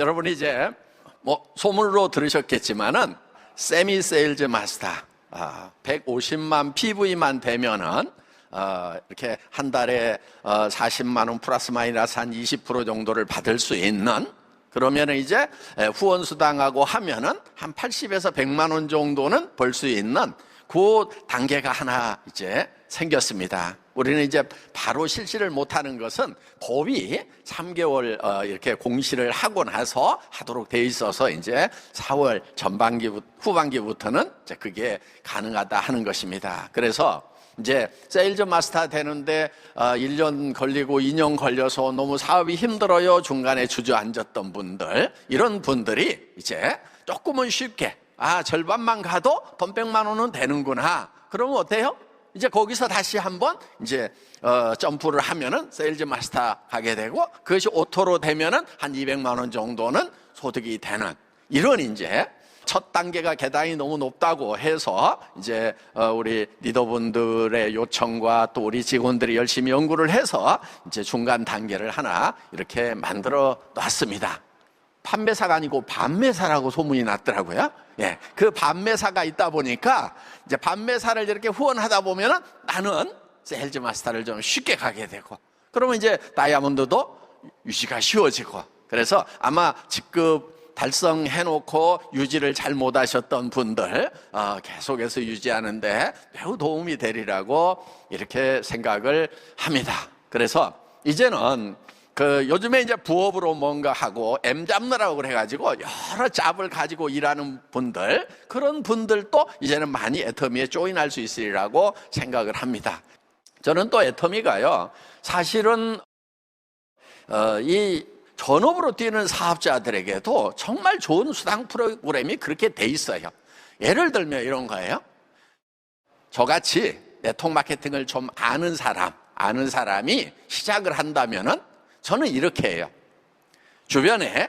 여러분이 이제 뭐 소문으로 들으셨겠지만은 세미 세일즈 마스터 아, 150만 PV만 되면은 어, 이렇게 한 달에 어, 40만 원 플러스 마이너스 한 20% 정도를 받을 수 있는 그러면은 이제 에, 후원 수당하고 하면은 한 80에서 100만 원 정도는 벌 수 있는 그 단계가 하나 이제 생겼습니다. 우리는 이제 바로 실시를 못하는 것은 법이 3개월 어, 이렇게 공시를 하고 나서 하도록 돼 있어서 이제 4월 전반기 후반기부터는 이제 그게 가능하다 하는 것입니다. 그래서 이제 세일즈 마스터 되는데 어, 1년 걸리고 2년 걸려서 너무 사업이 힘들어요. 중간에 주저앉았던 분들 이런 분들이 이제 조금은 쉽게 아 절반만 가도 돈 100만 원은 되는구나. 그러면 어때요? 이제 거기서 다시 한번 이제 어, 점프를 하면은 세일즈 마스터 가게 되고 그것이 오토로 되면은 한 200만 원 정도는 소득이 되는 이런 이제 첫 단계가 계단이 너무 높다고 해서 이제 어, 우리 리더분들의 요청과 또 우리 직원들이 열심히 연구를 해서 이제 중간 단계를 하나 이렇게 만들어 놨습니다. 판매사가 아니고 반매사라고 소문이 났더라고요. 예. 그 반매사가 있다 보니까 이제 반매사를 이렇게 후원하다 보면은 나는 세일즈 마스터를 좀 쉽게 가게 되고 그러면 이제 다이아몬드도 유지가 쉬워지고 그래서 아마 직급 달성해 놓고 유지를 잘 못하셨던 분들 어, 계속해서 유지하는데 매우 도움이 되리라고 이렇게 생각을 합니다. 그래서 이제는 그 요즘에 이제 부업으로 뭔가 하고 M 잡느라고 그래가지고 여러 잡을 가지고 일하는 분들 그런 분들도 이제는 많이 애터미에 조인할 수 있으리라고 생각을 합니다. 저는 또 애터미가요 사실은 어, 이 전업으로 뛰는 사업자들에게도 정말 좋은 수당 프로그램이 그렇게 돼 있어요. 예를 들면 이런 거예요. 저같이 네트워크 마케팅을 좀 아는 사람, 아는 사람이 시작을 한다면은 저는 이렇게 해요. 주변에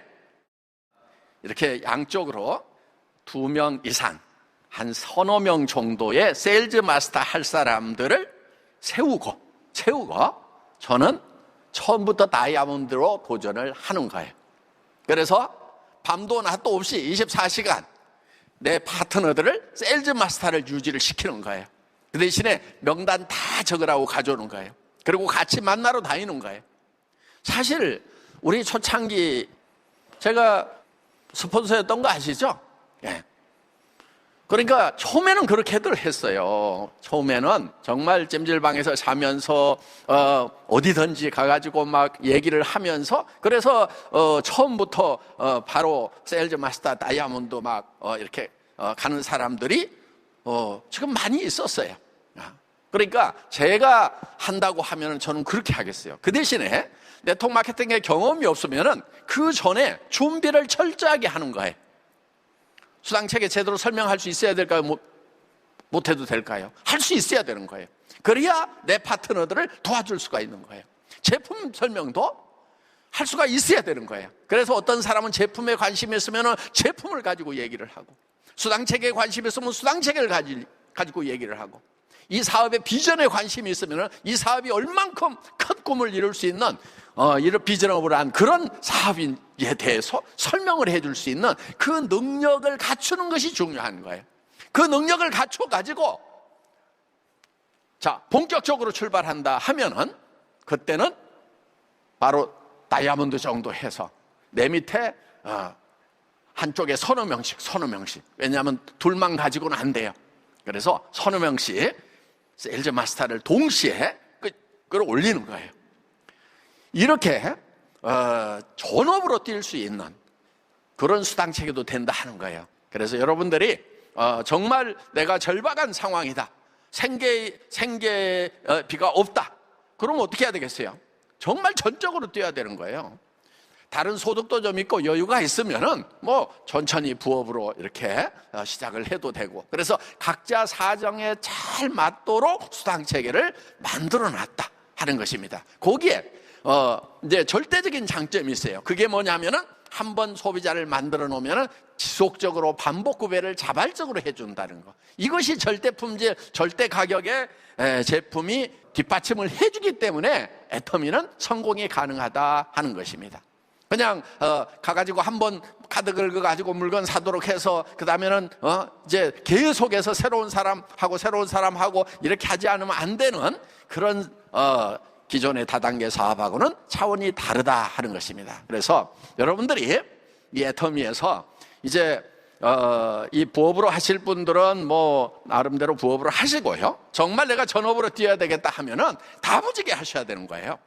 이렇게 양쪽으로 두 명 이상, 한 서너 명 정도의 세일즈 마스터 할 사람들을 세우고, 세우고, 저는 처음부터 다이아몬드로 도전을 하는 거예요. 그래서 밤도 낮도 없이 24시간 내 파트너들을 세일즈 마스터를 유지를 시키는 거예요. 그 대신에 명단 다 적으라고 가져오는 거예요. 그리고 같이 만나러 다니는 거예요. 사실 우리 초창기 제가 스폰서였던 거 아시죠? 예. 그러니까 처음에는 그렇게들 했어요. 처음에는 정말 찜질방에서 자면서 어, 어디든지 가가지고 막 얘기를 하면서 그래서 어, 처음부터 어, 바로 세일즈 마스터 다이아몬드 막 어, 이렇게 어, 가는 사람들이 어, 지금 많이 있었어요. 아, 그러니까 제가 한다고 하면 저는 그렇게 하겠어요. 그 대신에 네트워크 마케팅에 경험이 없으면은 그 전에 준비를 철저하게 하는 거예요. 수당체계 제대로 설명할 수 있어야 될까요? 못, 못 해도 될까요? 할 수 있어야 되는 거예요. 그래야 내 파트너들을 도와줄 수가 있는 거예요. 제품 설명도 할 수가 있어야 되는 거예요. 그래서 어떤 사람은 제품에 관심이 있으면 제품을 가지고 얘기를 하고, 수당체계에 관심이 있으면 수당체계를 가지, 가지고 얘기를 하고, 이 사업의 비전에 관심이 있으면 이 사업이 얼만큼 큰 꿈을 이룰 수 있는 어, 이런 비전업을 한 그런 사업에 대해서 설명을 해줄 수 있는 그 능력을 갖추는 것이 중요한 거예요. 그 능력을 갖춰 가지고 자 본격적으로 출발한다 하면은 그때는 바로 다이아몬드 정도 해서 내 밑에 어, 한쪽에 서너 명씩 서너 명씩 왜냐하면 둘만 가지고는 안 돼요. 그래서 서너 명씩 세일즈 마스터를 동시에 그걸 올리는 거예요. 이렇게 어, 전업으로 뛸 수 있는 그런 수당 체계도 된다 하는 거예요. 그래서 여러분들이 어, 정말 내가 절박한 상황이다. 생계 생계비가 없다. 그러면 어떻게 해야 되겠어요? 정말 전적으로 뛰어야 되는 거예요. 다른 소득도 좀 있고 여유가 있으면은 뭐 천천히 부업으로 이렇게 어, 시작을 해도 되고 그래서 각자 사정에 잘 맞도록 수당 체계를 만들어 놨다 하는 것입니다. 거기에 어 이제 절대적인 장점이 있어요. 그게 뭐냐면은 한 번 소비자를 만들어 놓으면은 지속적으로 반복 구매를 자발적으로 해준다는 거. 이것이 절대 품질, 절대 가격의 제품이 뒷받침을 해주기 때문에 애터미는 성공이 가능하다 하는 것입니다. 그냥 어, 가가지고 한 번 카드 긁어 가지고 물건 사도록 해서 그 다음에는 어, 이제 계속해서 새로운 사람하고 새로운 사람하고 이렇게 하지 않으면 안 되는 그런 어, 기존의 다단계 사업하고는 차원이 다르다 하는 것입니다. 그래서 여러분들이 이 애터미에서 이제 어, 이 부업으로 하실 분들은 뭐 나름대로 부업으로 하시고요. 정말 내가 전업으로 뛰어야 되겠다 하면은 다부지게 하셔야 되는 거예요.